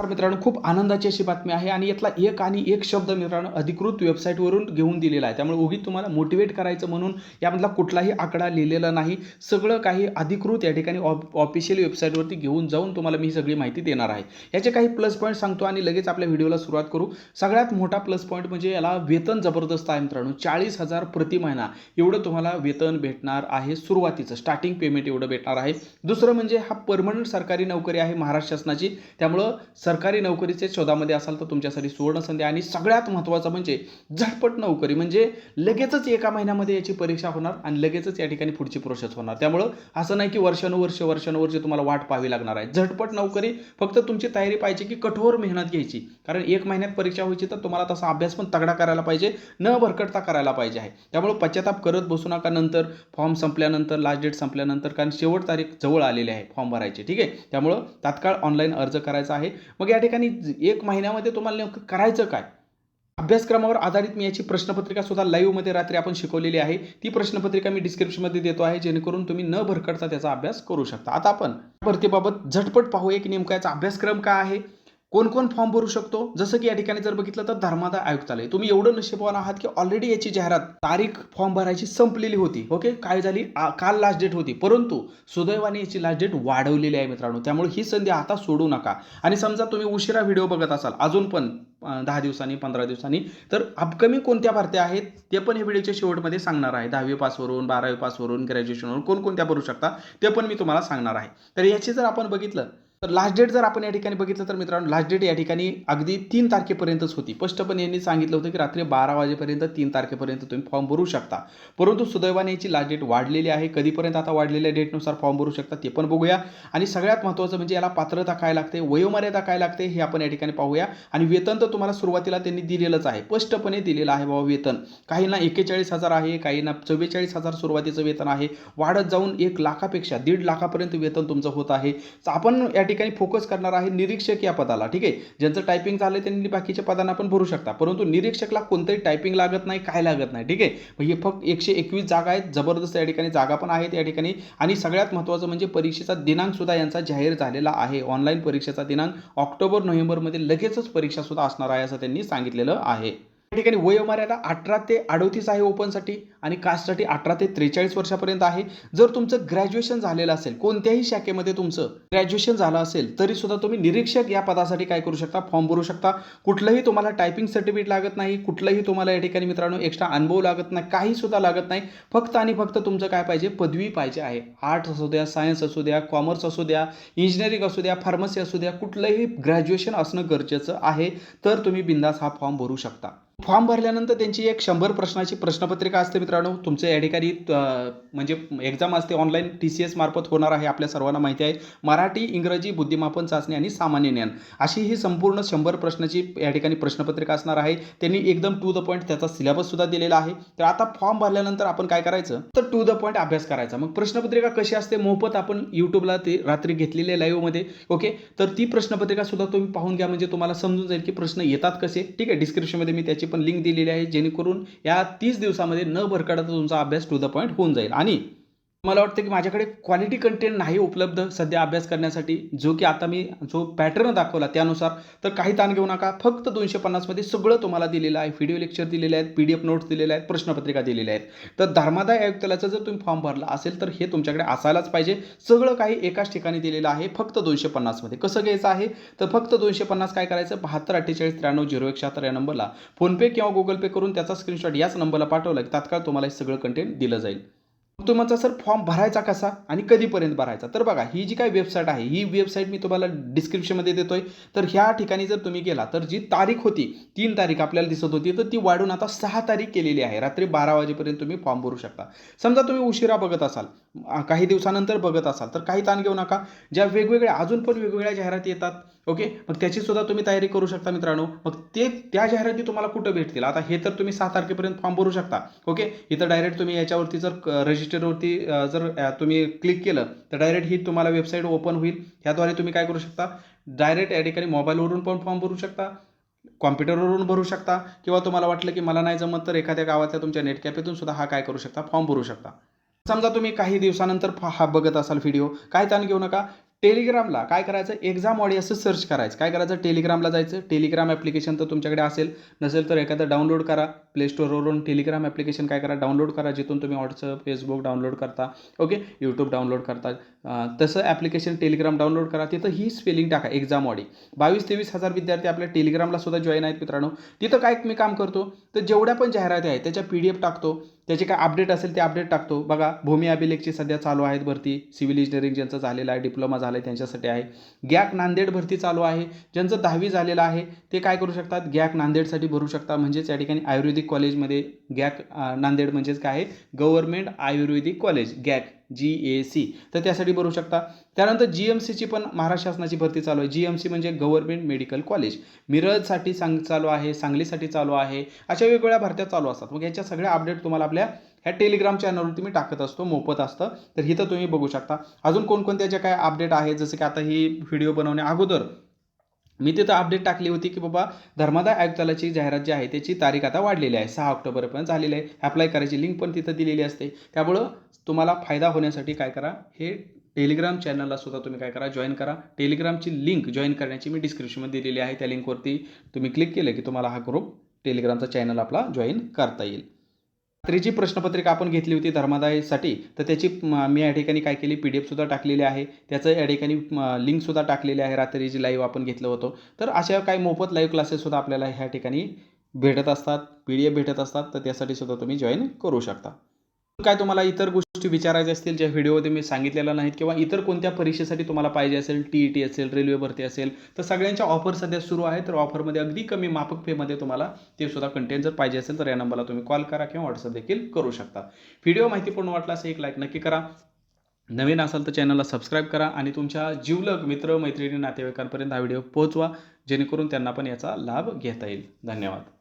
तर मित्रांनो खूप आनंदाची अशी बातमी आहे आणि यातला एक आणि एक शब्द मित्रांनो अधिकृत वेबसाईटवरून घेऊन दिलेला आहे. त्यामुळे उगीच तुम्हाला मोटिवेट करायचं म्हणून यामधला कुठलाही आकडा लिहिलेला नाही. सगळं काही अधिकृत या ठिकाणी ऑफ ऑफिशियल वेबसाईटवरती घेऊन जाऊन तुम्हाला मी सगळी माहिती देणार आहे. याचे काही प्लस पॉईंट सांगतो आणि लगेच आपल्या व्हिडिओला सुरुवात करू. सगळ्यात मोठा प्लस पॉईंट म्हणजे याला वेतन जबरदस्त आहे मित्रांनो. चाळीस हजार प्रति महिना एवढं तुम्हाला वेतन भेटणार आहे सुरुवातीचं. स्टार्टिंग पेमेंट एवढं भेटणार आहे. दुसरं म्हणजे हा परमनंट सरकारी नोकरी आहे महाराष्ट्र शासनाची. त्यामुळं सरकारी नोकरीचे शोधामध्ये असाल तर तुमच्यासाठी सुवर्ण संधी आणि सगळ्यात महत्त्वाचं म्हणजे झटपट नोकरी. म्हणजे लगेचच एका महिन्यामध्ये याची परीक्षा होणार आणि लगेचच या ठिकाणी पुढची प्रोसेस होणार. त्यामुळं असं नाही की वर्षानुवर्ष वर्षानुवर्ष तुम्हाला वाट पाहावी लागणार आहे. झटपट नोकरी फक्त तुमची तयारी पाहिजे की कठोर मेहनत घ्यायची. कारण एक महिन्यात परीक्षा व्हायची तर तुम्हाला तसा अभ्यास पण तगडा करायला पाहिजे न भरकटता करायला पाहिजे आहे. त्यामुळे पश्चाताप करत बसू नका नंतर फॉर्म संपल्यानंतर लास्ट डेट संपल्यानंतर कारण शेवट तारीख जवळ आलेली आहे फॉर्म भरायची. ठीक आहे? त्यामुळं तात्काळ ऑनलाईन अर्ज करायचा आहे. मग या ठिकाणी एक महिन्यामध्ये तुम्हाला नेमकं करायचं काय? अभ्यासक्रमावर आधारित मी याची प्रश्नपत्रिका सुद्धा लाईव्हमध्ये रात्री आपण शिकवलेली आहे. ती प्रश्नपत्रिका मी डिस्क्रिप्शनमध्ये देतो आहे जेणेकरून तुम्ही न भरकडता त्याचा अभ्यास करू शकता. आता आपण भरतीबाबत झटपट पाहूया की नेमका याचा अभ्यासक्रम काय आहे. कोण कोण फॉर्म भरू शकतो? जसं की या ठिकाणी जर बघितलं तर धर्मादाय आयुक्तालय. तुम्ही एवढं नशीबवान आहात की ऑलरेडी याची जाहिरात तारीख फॉर्म भरायची संपलेली होती. ओके काय झाली? काल लास्ट डेट होती. परंतु सुदैवाने याची लास्ट डेट वाढवलेली आहे मित्रांनो. त्यामुळे ही संधी आता सोडू नका. आणि समजा तुम्ही उशिरा व्हिडिओ बघत असाल अजून पण दहा दिवसांनी पंधरा दिवसांनी तर अपकमिंग कोणत्या भरत्या आहेत? ते पण हे व्हिडिओच्या शेवटमध्ये सांगणार आहे. दहावी पासवरून बारावी पासवरून ग्रॅज्युएशनवरून कोणकोणत्या भरू शकता? ते पण मी तुम्हाला सांगणार आहे. तर याची जर आपण बघितलं तर लास्ट डेट जर आपण या ठिकाणी बघितलं तर मित्रांनो लास्ट डेट या ठिकाणी अगदी तीन तारखेपर्यंतच होती. स्पष्टपणे यांनी सांगितलं होतं की रात्री बारा वाजेपर्यंत तीन तारखेपर्यंत तुम्ही फॉर्म भरू शकता. परंतु सुदैवाने याची लास्ट डेट वाढलेली आहे. कधीपर्यंत आता वाढलेल्या डेटनुसार फॉर्म भरू शकता ते पण बघूया. आणि सगळ्यात महत्त्वाचं म्हणजे याला पात्रता काय लागते वयोमर्यादा काय लागते हे आपण या ठिकाणी पाहूया. आणि वेतन तर तुम्हाला सुरुवातीला त्यांनी दिलेलंच आहे. स्पष्टपणे दिलेलं आहे बाबा वेतन. काहींना एकेचाळीस हजार आहे काहींना चव्वेचाळीस हजार सुरुवातीचं वेतन आहे. वाढत जाऊन एक लाखापेक्षा दीड लाखापर्यंत वेतन तुमचं होत आहे. आपण या ठिकाणी फोकस करणार आहे निरीक्षक या पदाला ठीक आहे? ज्यांचं टायपिंग झालं त्यांनी बाकीच्या पदांना पण भरू शकता. परंतु निरीक्षकला कोणतंही टायपिंग लागत नाही काय लागत नाही ठीक आहे? मग हे फक्त एकशे एकवीस जागा आहेत जबरदस्त या ठिकाणी जागा पण आहेत या ठिकाणी. आणि सगळ्यात महत्त्वाचं म्हणजे परीक्षेचा दिनांक सुद्धा यांचा जाहीर झालेला आहे. ऑनलाईन परीक्षेचा दिनांक ऑक्टोबर नोव्हेंबरमध्ये लगेचच परीक्षा सुद्धा असणार आहे असं त्यांनी सांगितलेलं आहे. ठिकाणी वयोमर्यादा अठरा ते अडोतीस आहे ओपनसाठी आणि कास्टसाठी अठरा ते त्रेचाळीस वर्षापर्यंत आहे. जर तुमचं ग्रॅज्युएशन झालेलं असेल कोणत्याही शाखेमध्ये तुमचं ग्रॅज्युएशन झालं असेल तरी सुद्धा तुम्ही निरीक्षक या पदासाठी काय करू शकता? फॉर्म भरू शकता. कुठलंही तुम्हाला टायपिंग सर्टिफिकेट लागत नाही कुठलंही तुम्हाला या ठिकाणी मित्रांनो एक्स्ट्रा अनुभव लागत नाही काही सुद्धा लागत नाही. फक्त आणि फक्त तुमचं काय पाहिजे? पदवी पाहिजे आहे. आर्ट्स असू द्या सायन्स असू द्या कॉमर्स असू द्या इंजिनिअरिंग असू द्या फार्मसी असू द्या कुठलंही ग्रॅज्युएशन असणं गरजेचं आहे. तर तुम्ही बिंदास हा फॉर्म भरू शकता. फॉर्म भरल्यानंतर त्यांची एक शंभर प्रश्नाची प्रश्नपत्रिका असते मित्रांनो. तुमचं या ठिकाणी म्हणजे एक्झाम असते ऑनलाईन टी सी एस मार्फत होणार आहे आपल्या सर्वांना माहिती आहे. मराठी इंग्रजी बुद्धिमापन चाचणी आणि सामान्य ज्ञान अशी ही संपूर्ण शंभर प्रश्नाची या ठिकाणी प्रश्नपत्रिका असणार आहे. त्यांनी एकदम टू द पॉईंट त्याचा सिलेबस सुद्धा दिलेला आहे. तर आता फॉर्म भरल्यानंतर आपण काय करायचं? तर टू द पॉईंट अभ्यास करायचा. मग प्रश्नपत्रिका कशी असते? मोफत आपण यूट्यूबला ते रात्री घेतलेले लाईव्हमध्ये ओके? तर ती प्रश्नपत्रिका सुद्धा तुम्ही पाहून घ्या. म्हणजे तुम्हाला समजून जाईल की प्रश्न येतात कसे. ठीक आहे? डिस्क्रिप्शनमध्ये मी त्याची पण लिंक दिलेली आहे जेणेकरून या तीस दिवसामध्ये न भरकडता तुमचा अभ्यास टू द पॉईंट होऊन जाईल. आणि मला वाटतं की माझ्याकडे क्वालिटी कंटेंट नाही उपलब्ध सध्या अभ्यास करण्यासाठी. जो की आता मी जो पॅटर्न दाखवला त्यानुसार तर काही ताण घेऊ नका. फक्त दोनशे पन्नासमध्ये सगळं तुम्हाला दिलेलं आहे. व्हिडिओ लेक्चर दिलेले आहेत पी डी एफ नोट्स दिलेले आहेत प्रश्नपत्रिका दिलेल्या आहेत. तर धर्मादाय आयुक्तालयाचा जर तुम्ही फॉर्म भरला असेल तर हे तुमच्याकडे असायलाच पाहिजे. सगळं काही एकाच ठिकाणी दिलेलं आहे. फक्त दोनशे पन्नासमध्ये कसं घ्यायचं आहे? तर फक्त दोनशे पन्नास काय करायचं? बहात्तर अठ्ठेचाळीस त्र्याण्णव झिरो एक शहात्तर या नंबरला फोनपे किंवा गुगल पे करून त्याचा स्क्रीनशॉट याच नंबरला पाठवला की तात्काळ तुम्हाला हे सगळं कंटेंट दिलं जाईल. मग म्हणता सर फॉर्म भरायचा कसा आणि कधीपर्यंत भरायचा? तर बघा ही जी काही वेबसाईट आहे ही वेबसाईट मी तुम्हाला डिस्क्रिप्शनमध्ये देतोय. तर ह्या ठिकाणी जर तुम्ही गेला तर जी तारीख होती तीन तारीख आपल्याला दिसत होती तर ती वाढून आता सहा तारीख केलेली आहे. रात्री बारा वाजेपर्यंत तुम्ही फॉर्म भरू शकता. समजा तुम्ही उशिरा बघत असाल काही दिवसानंतर बघत असाल तर काही ताण घेऊ नका. ज्या वेगवेगळ्या अजून पण वेगवेगळ्या जाहिराती येतात ओके? मग त्याची सुद्धा तुम्ही तयारी करू शकता मित्रांनो. मग ते त्या जाहिराती तुम्हाला कुठं भेटतील? आता हे तर तुम्ही सहा तारखेपर्यंत फॉर्म भरू शकता ओके? इथं डायरेक्ट तुम्ही याच्यावरती जर रजिस्टरवरती जर तुम्ही क्लिक केलं तर डायरेक्ट ही तुम्हाला वेबसाईट ओपन होईल. ह्याद्वारे तुम्ही काय करू शकता? डायरेक्ट या ठिकाणी मोबाईलवरून पण फॉर्म भरू शकता कॉम्प्युटरवरून भरू शकता किंवा तुम्हाला वाटलं की मला नाही जमत तर एखाद्या गावातल्या तुमच्या नेट कॅफेतून सुद्धा हा काय करू शकता? फॉर्म भरू शकता. समजा तुम्ही काही दिवसानंतर हा बघत असाल व्हिडिओ काय ताण घेऊ नका. टेलिग्रामला काय करायचं? एक्झाम ऑडी असं सर्च करायचं. काय करायचं? टेलिग्रामला जायचं. टेलिग्राम ॲप्लिकेशन तर तुमच्याकडे असेल. नसेल तर एखादं डाउनलोड करा. प्ले स्टोअरवरून टेलिग्राम ॲप्लिकेशन काय करा? डाउनलोड करा जिथून तुम्ही व्हॉट्सअप फेसबुक डाउनलोड करता. ओके यूट्यूब डाउनलोड करता. तसं ॲप्लिकेशन टेलिग्राम डाउनलोड करा. तिथं ही स्पेलिंग टाका. एक्झाम ऑडी बावीस तेवीस हजार विद्यार्थी आपल्या टेलिग्रामला सुद्धा जॉईन आहेत मित्रांनो. तिथं काय मी काम करतो? तर जेवढ्या पण जाहिराती आहेत त्याच्या पी डी एफ टाकतो. त्याचे काय अपडेट असेल ते अपडेट टाकतो. बघा भूमी अभिलेखची सध्या चालू आहेत भरती. सिव्हिल इंजिनिअरिंग ज्यांचं झालेलं आहे डिप्लोमा झालं आहे त्यांच्यासाठी आहे. गॅक नांदेड भरती चालू आहे. ज्यांचं दहावी झालेलं आहे ते काय करू शकतात? गॅक नांदेडसाठी भरू शकता म्हणजेच या ठिकाणी आयुर्वेदिक कॉलेजमध्ये गॅक नांदेड म्हणजेच काय आहे? Government ayurvedic college GAC G A C तर त्यासाठी भरू शकता. त्यानंतर जी एम सीची पण महाराष्ट्र शासनाची भरती चालू आहे. जी एम सी म्हणजे गव्हर्नमेंट मेडिकल कॉलेज मिरजसाठी सांग चालू आहे सांगलीसाठी चालू आहे. अशा वेगवेगळ्या भरत्या चालू असतात. मग याच्या सगळ्या अपडेट तुम्हाला आपल्या ह्या टेलिग्राम चॅनलवरती मी टाकत असतो. मोफत असतं. तर इथं तुम्ही बघू शकता. अजून कोणकोणत्या ज्या काय अपडेट आहेत जसं की आता ही व्हिडिओ बनवण्या अगोदर मी तिथं अपडेट टाकली होती की बाबा धर्मादाय आयुक्तालयाची जाहिरात जी आहे त्याची तारीख आता वाढलेली आहे. सहा ऑक्टोबरपर्यंत झालेली आहे. अप्लाय करायची लिंक पण तिथं दिलेली असते. त्यामुळं तुम्हाला फायदा होण्यासाठी काय करा हे टेलिग्राम चॅनलला सुद्धा तुम्ही काय करा जॉईन करा. टेलिग्रामची लिंक जॉईन करण्याची मी डिस्क्रिप्शनमध्ये दिलेली आहे. त्या लिंकवरती तुम्ही क्लिक केलं की तुम्हाला हा ग्रुप टेलिग्रामचा चॅनल आपला जॉईन करता येईल. रात्रीची प्रश्नपत्रिका आपण घेतली होती धर्मादायसाठी तर त्याची मी या ठिकाणी काय केली पी डी एफसुद्धा टाकलेली आहे. त्याचं या ठिकाणी लिंकसुद्धा टाकलेली आहे. रात्रीची लाईव्ह आपण घेतलं होतं. तर अशा काही मोफत लाईव्ह क्लासेससुद्धा आपल्याला ह्या ठिकाणी भेटत असतात पी डी एफ भेटत असतात तर त्यासाठी सुद्धा तुम्ही जॉईन करू शकता. काय तुम्हाला इतर गोष्टी विचारायच्या असतील ज्या व्हिडिओमध्ये मी सांगितलेल्या नाहीत किंवा इतर कोणत्या परीक्षेसाठी तुम्हाला पाहिजे असेल टी ई टी असेल रेल्वे भरती असेल तर सगळ्यांच्या ऑफर सध्या सुरू आहे तर ऑफरमध्ये अगदी कमी माफक फेमध्ये तुम्हाला ते सुद्धा कंटेंट जर पाहिजे असेल तर या नंबरला तुम्ही कॉल करा किंवा व्हॉट्सअप देखील करू शकता. व्हिडिओ माहितीपूर्ण वाटला असेल एक लाईक नक्की करा. नवीन असाल तर चॅनलला सबस्क्राईब करा आणि तुमच्या जिवलग मित्र मैत्रिणी नातेवाईकांपर्यंत हा व्हिडिओ पोहोचवा जेणेकरून त्यांना पण याचा लाभ घेता येईल. धन्यवाद.